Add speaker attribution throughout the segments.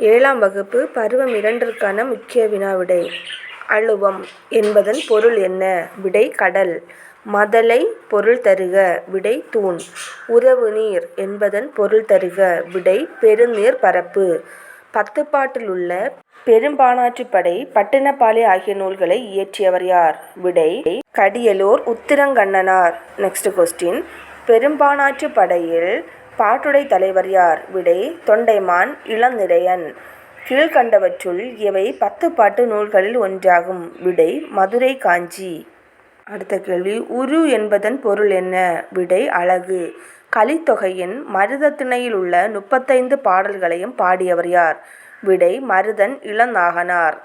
Speaker 1: ஏழாம் வகுப்பு பருவம் இரண்டிற்கான முக்கிய வினா விடை. அழுவம் என்பதன் பொருள் என்ன? விடை கடல். மதலை பொருள் தருக விடை தூண். உறவுநீர் என்பதன் பொருள் தருக விடை பெருநீர் பரப்பு. பத்துப்பாட்டில் உள்ள பெரும்பாணாற்றுப்படை பட்டினப்பாலை ஆகிய நூல்களை இயற்றியவர் யார்? விடை கடியலூர் உத்திரங்கண்ணனார். நெக்ஸ்ட் கொஸ்டின் பெரும்பாணாற்றுப்படையில் பாட்டுடை தலைவர் யார்? விடை தொண்டைமான் இளந்திரையன். கீழ்க்கண்டவற்றுள் எவை பத்துப்பாட்டு நூல்களில் ஒன்றாகும். விடை மதுரை காஞ்சி. அடுத்த கேள்வி உரு என்பதன் பொருள் என்ன? விடை அழகு. கலித்தொகையின் மருதத்திணையில் உள்ள முப்பத்தைந்து பாடல்களையும் பாடியவர் யார்? விடை மருதன் இளநாகனார்.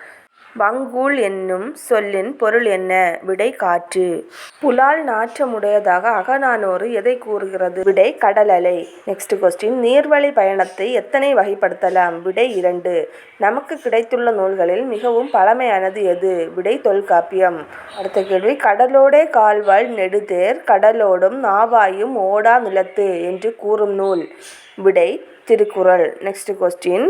Speaker 1: வங்கூல் என்னும் சொல்லின் பொருள் என்ன? விடை காற்று. புலால் நாற்றமுடையதாக அகநானூறு எதை கூறுகிறது? விடை கடலலை நெக்ஸ்ட் கொஸ்டின் நீர்வழி பயணத்தை எத்தனை வகைப்படுத்தலாம்? விடை இரண்டு. நமக்கு கிடைத்துள்ள நூல்களில் மிகவும் பழமையானது எது? விடை தொல்காப்பியம். அடுத்த கேள்வி. கடலோடே கால்வாய் நெடுதேர் கடலோடும் நாவாயும் ஓடா நிலத்து என்று கூறும் நூல். விடை திருக்குறள். நெக்ஸ்ட் கொஸ்டின்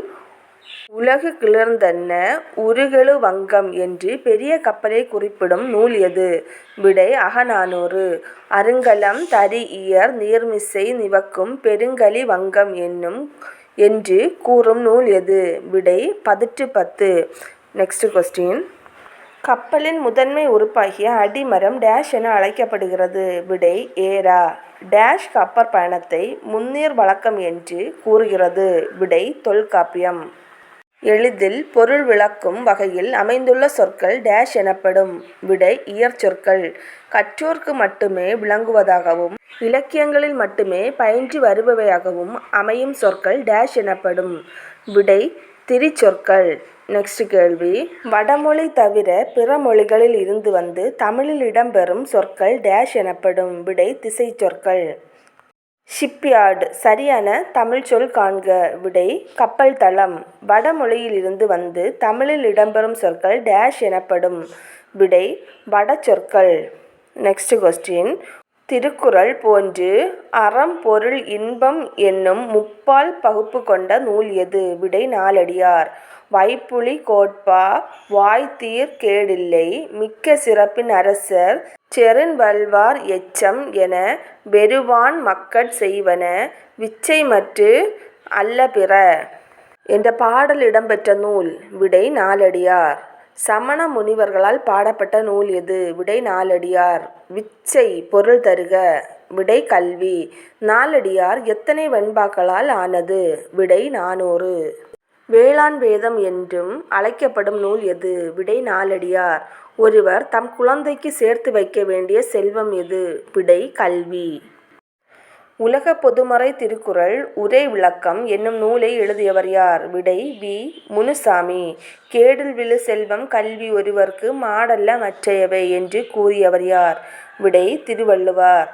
Speaker 1: உலகு கிளர்ந்தன்ன உருகெழு வங்கம் என்று பெரிய கப்பலை குறிப்பிடும் நூல் எது? விடை அகநானூறு. அருங்கலம் தரி இயர் நீர்மிசை நிவக்கும் பெருங்கலி வங்கம் என்னும் என்று கூறும் நூல் எது? விடை பதிற்று பத்து. நெக்ஸ்ட் கொஸ்டின் கப்பலின் முதன்மை உறுப்பாகிய அடிமரம் டேஷ் என அழைக்கப்படுகிறது. விடை ஏரா. டேஷ் கப்பற் பயணத்தை முன்னீர் வழக்கம் என்று கூறுகிறது. விடை தொல்காப்பியம். எளிதில் பொருள் விளக்கும் வகையில் அமைந்துள்ள சொற்கள் டேஷ் எனப்படும். விடை இயற்சொற்கள் கற்றோர்க்கு மட்டுமே விளங்குவதாகவும் இலக்கியங்களில் மட்டுமே பயின்று வருபவையாகவும் அமையும் சொற்கள் டேஷ் எனப்படும். விடை திரிச்சொற்கள் நெக்ஸ்ட் கேள்வி. வடமொழி தவிர பிற மொழிகளில் இருந்து வந்து தமிழில் இடம்பெறும் சொற்கள் டேஷ் எனப்படும். விடை திசைச்சொற்கள் ஷிப்யார்டு சரியான தமிழ்ச்சொல் காண்க விடை கப்பல் தளம். வடமொழியிலிருந்து வந்து தமிழில் இடம்பெறும் சொற்கள் டேஷ் எனப்படும். விடை வடசொற்கள் நெக்ஸ்ட் கொஸ்டின் திருக்குறள் போன்று அறம் பொருள் இன்பம் என்னும் முப்பால் பகுப்பு கொண்ட நூல் எது? விடை நாலடியார். வைப்புலி கோட்பா வாய்த்தீர் கேடில்லை மிக்க சிறப்பின் அரசர் செருண்வல்வார் எச்சம் என வெறுவான் மக்கட் செய்வன விச்சை மற்று அல்ல பிற. என்ற பாடல் இடம்பெற்ற நூல். விடை நாலடியார். சமண முனிவர்களால் பாடப்பட்ட நூல் எது? விடை நாலடியார். விச்சை பொருள் தருக. விடை கல்வி. நாலடியார் எத்தனை வெண்பாக்களால் ஆனது? விடை நானூறு. வேளாண் வேதம் என்றும் அழைக்கப்படும் நூல் எது? விடை நாலடியார். ஒருவர் தம் குழந்தைக்கு சேர்த்து வைக்க வேண்டிய செல்வம் எது? விடை கல்வி. உலக பொதுமறை திருக்குறள் உரை விளக்கம் என்னும் நூலை எழுதியவர் யார்? விடை வி. முனுசாமி. கேடில் விழு செல்வம் கல்வி ஒருவர்க்கு மாடல்ல மற்றையவை என்று கூறியவர் யார்? விடை திருவள்ளுவர்.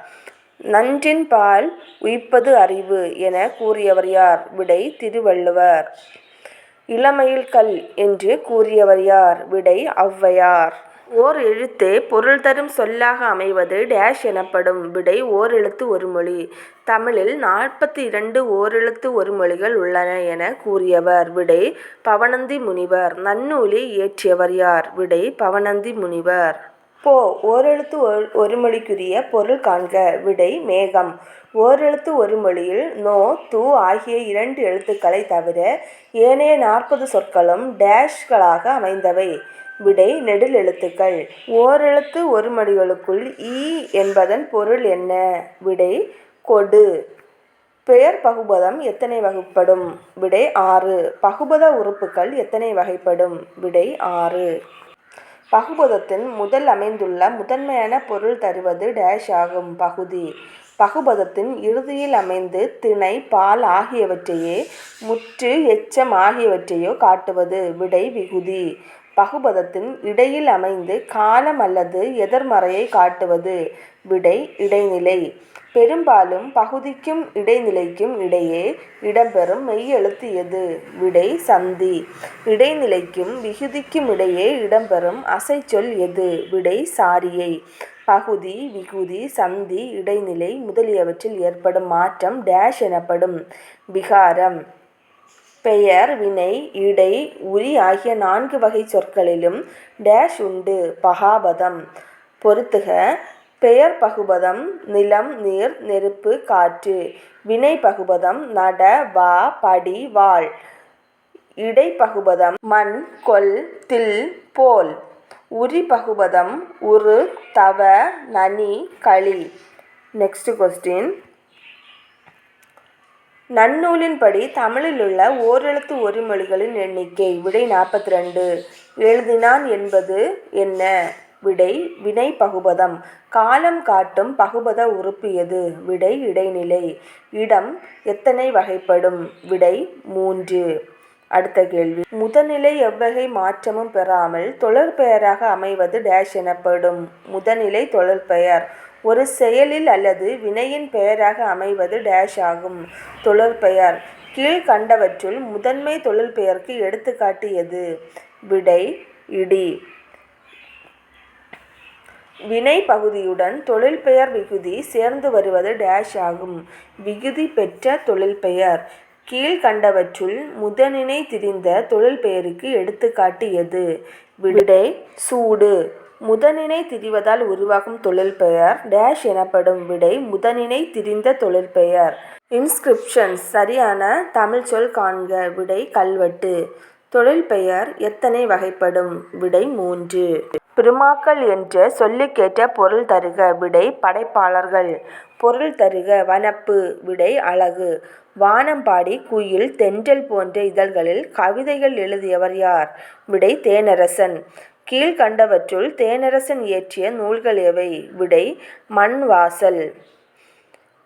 Speaker 1: நன்றின் பால் உய்ப்பது அறிவு என கூறியவர் யார்? விடை திருவள்ளுவர். இளமையில் கல் என்று கூறியவர் யார்? விடை ஔவையார். ஓர் எழுத்து பொருள் தரும் சொல்லாக அமைவது டேஷ் எனப்படும் விடை ஓரெழுத்து ஒரு மொழி. தமிழில் நாற்பத்தி இரண்டு ஓரெழுத்து ஒரு மொழிகள் உள்ளன என கூறியவர். விடை பவனந்தி முனிவர். நன்னூலை இயற்றியவர் யார்? விடை பவனந்தி முனிவர். போ ஓரெழுத்து ஒரு மொழிக்குரிய பொருள் காண்க. விடை மேகம். ஓரெழுத்து ஒரு மொழியில் நோ து ஆகிய இரண்டு எழுத்துக்களை தவிர ஏனைய நாற்பது சொற்களும் டேஷ்களாக அமைந்தவை. விடை நெடில் எழுத்துக்கள். ஓரெழுத்து ஒரு மடிகளுக்குள் ஈ என்பதன் பொருள் என்ன? விடை கொடு. பெயர் பகுபதம் எத்தனை வகைப்படும்? விடை ஆறு. பகுபத உறுப்புகள் எத்தனை வகைப்படும்? விடை ஆறு. பகுபதத்தின் முதல் அமைந்துள்ள முதன்மையான பொருள் தருவது டேஷ் ஆகும் பகுதி. பகுபதத்தின் இறுதியில் அமைந்து திணை பால் ஆகியவற்றையே முற்று எச்சம் ஆகியவற்றையோ காட்டுவது. விடை விகுதி. பகுபதத்தின் இடையில் அமைந்து காலம் அல்லது எதிர்மறையை காட்டுவது. விடை இடைநிலை. பெரும்பாலும் பகுதிக்கும் இடைநிலைக்கும் இடையே இடம்பெறும் மெய்யெழுத்து எது விடை சந்தி. இடைநிலைக்கும் விகுதிக்கும் இடையே இடம்பெறும் அசைச்சொல் எது? விடை சாரியை. பகுதி விகுதி சந்தி இடைநிலை முதலியவற்றில் ஏற்படும் மாற்றம் டேஷ் எனப்படும். விகாரம். பெயர் வினை இடை உரி ஆகிய நான்கு வகை சொற்களிலும் டேஷ் உண்டு. பகாபதம். பொறுத்துக பெயர் பகுபதம் நிலம் நீர் நெருப்பு காற்று. வினை பகுபதம் நட வா படி வாழ் இடை பகுபதம் மண் கொல் தில் போல். உரி பகுபதம் உரு தவ நனி களி. நெக்ஸ்ட் கொஸ்டின் நன்னூலின்படி தமிழிலுள்ள ஓரெழுத்து ஒருமொழிகளின் எண்ணிக்கை விடை நாற்பத்தி ரெண்டு எழுதினான் என்பது என்ன? விடை வினை பகுபதம். காலம் காட்டும் பகுபத உறுப்பு எது? விடை இடைநிலை. இடம் எத்தனை வகைப்படும்? விடை மூன்று. அடுத்த கேள்வி. முதநிலை எவ்வகை மாற்றமும் பெறாமல் தொழிற்பெயராக அமைவது டேஷ் எனப்படும். முதநிலை தொழிற்பெயர் ஒரு செயலில் அல்லது வினையின் பெயராக அமைவது டேஷ் ஆகும். தொழிற்பெயர் கீழ்கண்டவற்றுள் முதன்மை தொழிற்பெயருக்கு எடுத்துக்காட்டு எது விடை இடி. வினை பகுதியுடன் தொழிற்பெயர் விகுதி சேர்ந்து வருவது டேஷ் ஆகும். விகுதி பெற்ற தொழிற்பெயர் கீழ்கண்டவற்றுள் முதனினை திரிந்த தொழிற்பெயருக்கு எடுத்துக்காட்டு எது விடை சூடு. முதனினை திரிவதால் உருவாகும் தொழிற்பெயர் டேஷ் எனப்படும் விடை முதனினை திரிந்த தொழிற்பெயர் இன்ஸ்கிரிப்ஷன்ஸ் சரியான தமிழ்ச்சொல் காண்க விடை கல்வெட்டு. தொழிற்பெயர் எத்தனை வகைப்படும்? விடை மூன்று. பெருமாக்கள் என்ற சொல்லுக்கேற்ற பொருள் தருக விடை படைப்பாளர்கள். பொருள் தருக வனப்பு விடை அழகு. வானம்பாடி குயில் தென்றல் போன்ற இதழ்களில் கவிதைகள் எழுதியவர் யார்? விடை தேனரசன். கீழ்கண்டவற்றுள் தேனரசன் இயற்றிய நூல்கள் எவை? விடை மண் வாசல்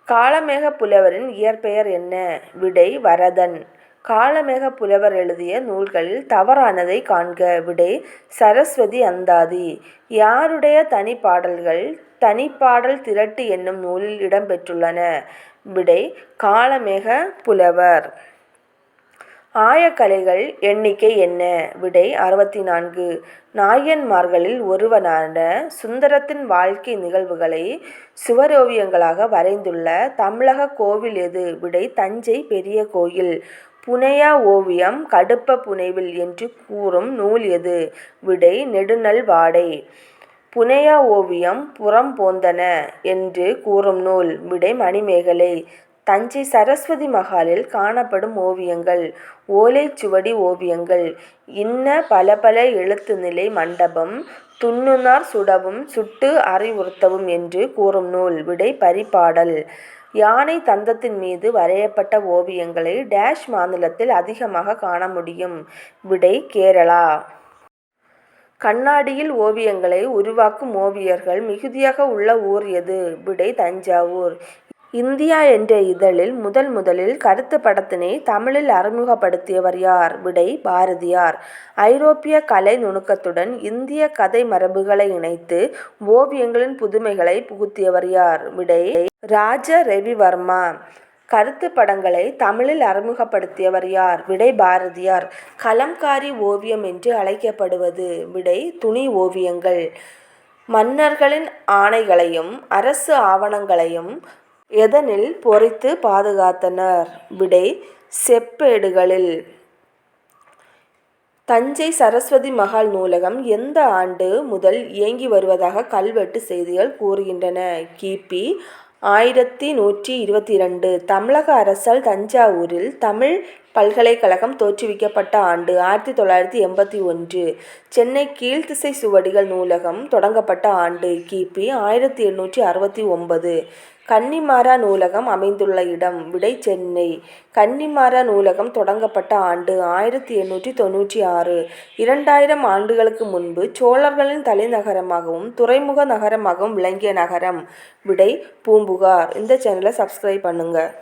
Speaker 1: காளமேக புலவரின் இயற்பெயர் என்ன? விடை வரதன். காளமேக புலவர் எழுதிய நூல்களில் தவறானதை காண்க. விடை சரஸ்வதி அந்தாதி. யாருடைய தனிப்பாடல்கள் தனிப்பாடல் திரட்டு என்னும் நூலில் இடம்பெற்றுள்ளன? விடை காளமேக புலவர் ஆயக்கலைகள் எண்ணிக்கை என்ன? விடை அறுபத்தி நான்கு நாயன்மார்களில் ஒருவனான சுந்தரத்தின் வாழ்க்கை நிகழ்வுகளை சுவரோவியங்களாக வரைந்துள்ள தமிழக கோவில் எது? விடை தஞ்சை பெரிய கோயில். புனையா ஓவியம் கடுப்ப புனைவில் என்று கூறும் நூல் எது? விடை நெடுநல் வாடை. புனையா ஓவியம் புறம் போந்தன என்று கூறும் நூல். விடை மணிமேகலை. தஞ்சை சரஸ்வதி மகாலில் காணப்படும் ஓவியங்கள் ஓலைச்சுவடி ஓவியங்கள் இன்ன பல பல எழுத்து நிலை மண்டபம் துண்ணுனார் சுடவும் சுட்டு அறிவுறுத்தவும் என்று கூறும் நூல் விடை பரிபாடல். யானை தந்தத்தின் மீது வரையப்பட்ட ஓவியங்களை டேஷ் மாநிலத்தில் அதிகமாக காண முடியும். விடை கேரளா. கண்ணாடியில் ஓவியங்களை உருவாக்கும் ஓவியர்கள் மிகுதியாக உள்ள ஊர் எது? விடை தஞ்சாவூர். இந்தியா என்ற இதழில் முதல் முதலில் கருத்து படத்தினை தமிழில் அறிமுகப்படுத்தியவர் யார்? விடை பாரதியார். ஐரோப்பிய கலை நுணுக்கத்துடன் இந்திய கதை மரபுகளை இணைத்து ஓவியங்களின் புதுமைகளை புகுத்தியவர் யார்? விடை ராஜ ரவிவர்மா கருத்து படங்களை தமிழில் அறிமுகப்படுத்தியவர் யார்? விடை பாரதியார். கலம்காரி ஓவியம் என்று அழைக்கப்படுவது. விடை துணி ஓவியங்கள். மன்னர்களின் ஆணைகளையும் அரசு ஆவணங்களையும் எதனில் பொறித்து பாதுகாத்தனர்? விடை செப்பேடுகளில். தஞ்சை சரஸ்வதி மகால் நூலகம் எந்த ஆண்டு முதல் இயங்கி வருவதாக கல்வெட்டு செய்திகள் கூறுகின்றன? கிபி ஆயிரத்தி நூற்றி இருபத்தி இரண்டு. தமிழக அரசால் தஞ்சாவூரில் தமிழ் பல்கலைக்கழகம் தோற்றுவிக்கப்பட்ட ஆண்டு ஆயிரத்தி தொள்ளாயிரத்தி எண்பத்தி ஒன்று. சென்னை கீழ்த்திசை சுவடிகள் நூலகம் தொடங்கப்பட்ட ஆண்டு கிபி ஆயிரத்தி எண்ணூற்றி அறுபத்தி ஒன்பது. கன்னிமாரா நூலகம் அமைந்துள்ள இடம் விடை சென்னை. கன்னிமாரா நூலகம் தொடங்கப்பட்ட ஆண்டு ஆயிரத்தி எண்ணூற்றி தொண்ணூற்றி ஆறு. இரண்டாயிரம் ஆண்டுகளுக்கு முன்பு சோழர்களின் தலைநகரமாகவும் துறைமுக நகரமாகவும் விளங்கிய நகரம் விடை பூம்புகார். இந்த சேனலை சப்ஸ்கிரைப் பண்ணுங்கள்